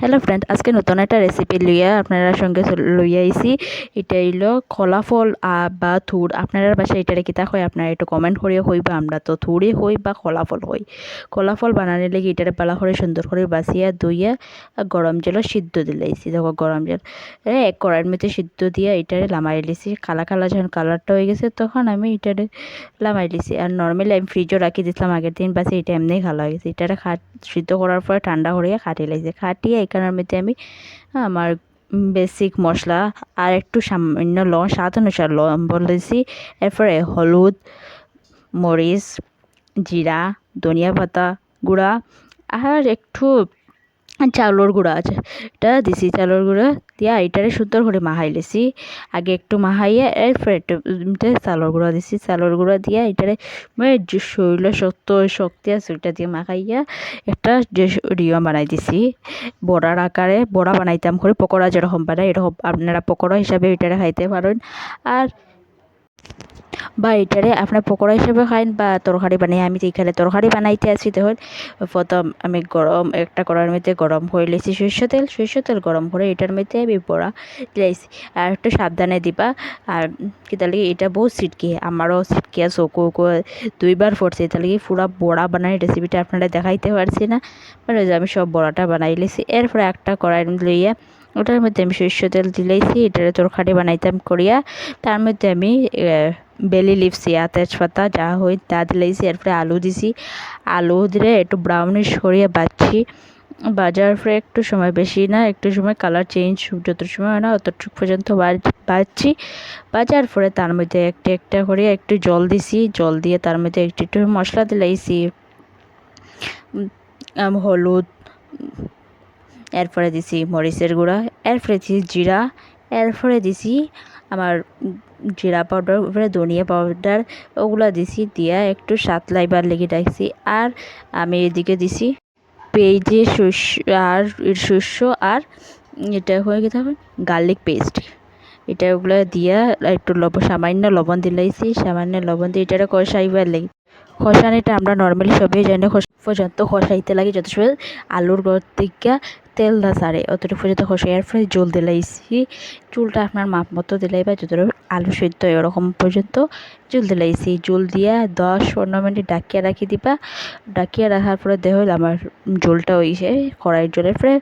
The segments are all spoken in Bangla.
হ্যালো ফ্রেন্ড আজকে নতুন একটা রেসিপি লইয়া আপনারা সঙ্গে লইয়া আইছি। এটা হইল খোলা ফল বা থুর আপনারা বাসায় এটারে কিতা হয় আপনারা একটু কমেন্ট করিয়া বা আমরা তো থুরে হই বা খোলা ফল হই। খোলা ফল বানানোর লাগি এটারে পালা করে সুন্দর করে বাসিয়া ধুইয়া গরম জলও সিদ্ধ দিলাইছি দেখো গরম জল এক কড়াইয়ের মধ্যে সিদ্ধ দিয়া এটারে লামাই লিছি। কালা কালা যখন কালারটা হয়ে গেছে তখন আমি এটারে লামাই লিছি। আর নর্মালি আমি ফ্রিজও রাখি দিছিলাম আগের দিন, বাসে এটা এমনি খালা হয়ে গেছে। এটারে খা, সিদ্ধ করার পরে ঠান্ডা করিয়া খাটিয়ে লাগছে। খাটিয়ে এখানের মধ্যে আমি, আমার বেসিক মশলা আর একটু সামান্য লং স্বাদ অনুসার লবণ বলেছি। এরপরে হলুদ, মরিচ, জিরা, ধনিয়া পাতা গুঁড়া, আর একটু চাউলের গুঁড়া আছে। এটা দিছি চাউলের গুঁড়া দিয়া এটারে সুন্দর করে মাহাই লেছি। আগে একটু মাহাইয়া এরপর একটু উম, গুঁড়া দিছি। চাউলের গুঁড়া দিয়া এটারে মানে যে শরীরে শক্ত শক্তি আছে ওইটা দিয়ে মাখাইয়া একটা রিয়া বানাই দিছি। বড়ার আকারে বড়া বানাইতাম করে পকোড়া যেরকম বানাই এরকম আপনারা পকোড়া হিসাবে এটারে খাইতে পারেন। আর বা এটারে আপনার পকোড়া হিসেবে খাইন বা তরকারি বানিয়ে, আমি এখানে তরকারি বানাইতে আছি তখন প্রথম আমি গরম, একটা কড়াইয়ের মধ্যে গরম করে লেছি সরষে তেল সরষে তেল গরম করে এটার মধ্যে আমি বড়া দিলাইছি। আর একটু সাবধানে দিবা, আর কি তাহলে এটা বহু সিটকে, আমারও সিটকে চকু দুইবার পড়ছে, তাহলে পুরা বড়া বানাই রেসিপিটা আপনারা দেখাইতে পারছি না। মানে আমি সব বড়াটা বানাই লেছি, এরপরে একটা কড়াই লইয়া, ওটার মধ্যে আমি সরষে তেল দিলাইছি, এটারে তরকারি বানাইতাম করিয়া, তার মধ্যে আমি বেলি লিভস ইয়া তেজপাতা যা হয় তা দিলাইছি এরপরে আলু দিছি। আলু দিলে একটু ব্রাউনিশ করিয়া বাচ্ছি বাজার পরে একটু সময় বেশি না, একটু সময় কালার চেঞ্জ যত সময় হয় না অতটুকু পর্যন্ত বাজছি বাজার পরে তার মধ্যে একটা একটা করে একটু জল দিছি। জল দিয়ে তার মধ্যে একটু একটু মশলা দিলাইছি হলুদ। এরপরে দিছি মরিচের গুঁড়া। এরপরে দিছি জিরা। এরপরে দিছি আমার জিরা পাউডার উপরে ধনিয়া পাউডার ওগুলা দিছি দিয়া একটু সাত লাইবার লেগে রাখছি। আর আমি এদিকে দিছি পেঁয়াজে শস্য আর শস্য আর এটা হয়ে গেছে গার্লিক পেস্ট এটা ওগুলো দিয়া একটু লবণ সামান্য লবণ দিলাইছি, সামান্য লবণ দিয়ে এটারে কষাইবার লাগে কষানিটা আমরা নর্মালি সবাই জানি কষ- পর্যন্ত কষাইতে লাগে যত সময় আলুর গড় থেকে তেল না সারে, অতটুকু পর্যন্ত কষাই এরপরে জল দিলাইছি চুলটা আপনার মাপ মতো দিলাই বা যতটুকু আলু সেদ্ধ এরকম পর্যন্ত জল দিলাইছি জল দিয়া দশ পনেরো মিনিট ডাকিয়া রাখি দিবা। ডাকিয়া রাখার পরে দেখ আমার জলটা হইছে কড়াইয়ের জলের পরে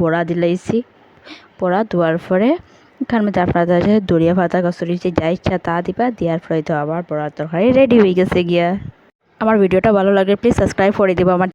বড়া দিলাইছি বড়া দেওয়ার পরে এখান মধ্যে আপনারা যে দরিয়া পাতা কচুরি যে যা ইচ্ছা তা দিবা। দেওয়ার পরে তো আবার বড়ার তরকারি রেডি হয়ে গেছে গিয়া। আমার ভিডিওটা ভালো লাগলে প্লিজ সাবস্ক্রাইব করে দেবো। আমার